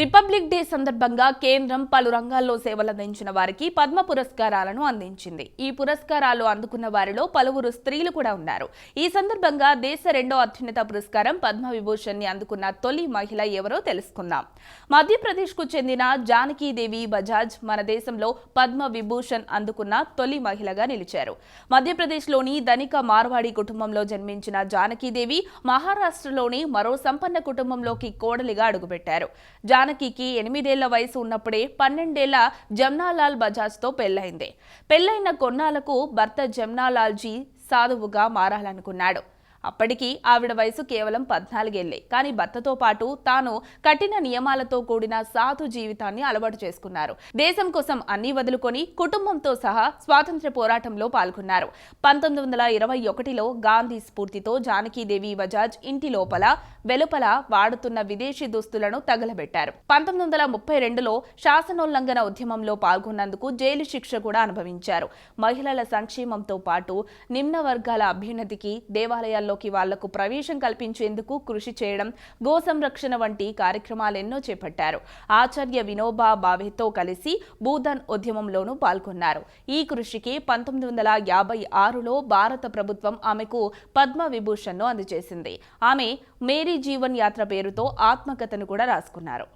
Republic day సందర్భంగా కేంద్రం పలు రంగాల్లో సేవలందించిన వారికి పద్మ పురస్కారాలను అందించింది. ఈ పురస్కారాలు అందుకున్న వారిలో పలువురు స్త్రీలు కూడా ఉన్నారు. ఈ సందర్భంగా దేశ రెండో అత్యున్నత పురస్కారం పద్మ విభూషణ్ని అందుకున్న తొలి మహిళ ఎవరో తెలుసుకుందాం. మధ్యప్రదేశ్కు చెందిన జానకీదేవి బజాజ్ మన దేశంలో పద్మ విభూషణ్ అందుకున్న తొలి మహిళగా నిలిచారు. మధ్యప్రదేశ్లోని ధనిక మార్వాడి కుటుంబంలో జన్మించిన జానకీదేవి మహారాష్ట్రలోని మరో సంపన్న కుటుంబంలోకి కోడలిగా అడుగుపెట్టారు. జానకికి ఎనిమిదేళ్ళ వయసు ఉన్నప్పుడే పన్నెండేళ్ళ జమ్నాలాల్ బజాజ్తో పెళ్ళైంది పెళ్ళైన కొన్నాళ్ళకు భర్త జమ్నాలాల్జీ సాధువుగా మారాలనుకున్నాడు. అప్పటికి ఆవిడ వయసు కేవలం పద్నాలుగేళ్ళే. కానీ భర్తతో పాటు తాను కఠిన నియమాలతో కూడిన సాధు జీవితాన్ని అలవాటు చేసుకున్నారు. దేశం కోసం అన్ని వదులుకొని కుటుంబంతో సహా స్వాతంత్ర్య పోరాటంలో పాల్గొన్నారు. పంతొమ్మిది వందల ఇరవై ఒకటిలో గాంధీ స్ఫూర్తితో జానకీదేవి బజాజ్ ఇంటి లోపల వెలుపల వాడుతున్న విదేశీ దుస్తులను తగలబెట్టారు. పంతొమ్మిది వందల ముప్పై రెండులో శాసనోల్లంఘన ఉద్యమంలో పాల్గొన్నందుకు జైలు శిక్ష కూడా అనుభవించారు. మహిళల సంక్షేమంతో పాటు నిమ్న వర్గాల అభ్యున్నతికి రంగంలోకి వాళ్ళకు ప్రవేశం కల్పించేందుకు కృషి చేయడం గో సంరక్షణ వంటి కార్యక్రమాలెన్నో చేపట్టారు. ఆచార్య వినోబా భావేతో కలిసి భూధన్ ఉద్యమంలోనూ పాల్గొన్నారు. ఈ కృషికి పంతొమ్మిది వందల యాభై ఆరులో భారత ప్రభుత్వం ఆమెకు పద్మ విభూషణ్ను అందజేసింది. ఆమె మేరీ జీవన్ యాత్ర పేరుతో ఆత్మకథను కూడా రాసుకున్నారు.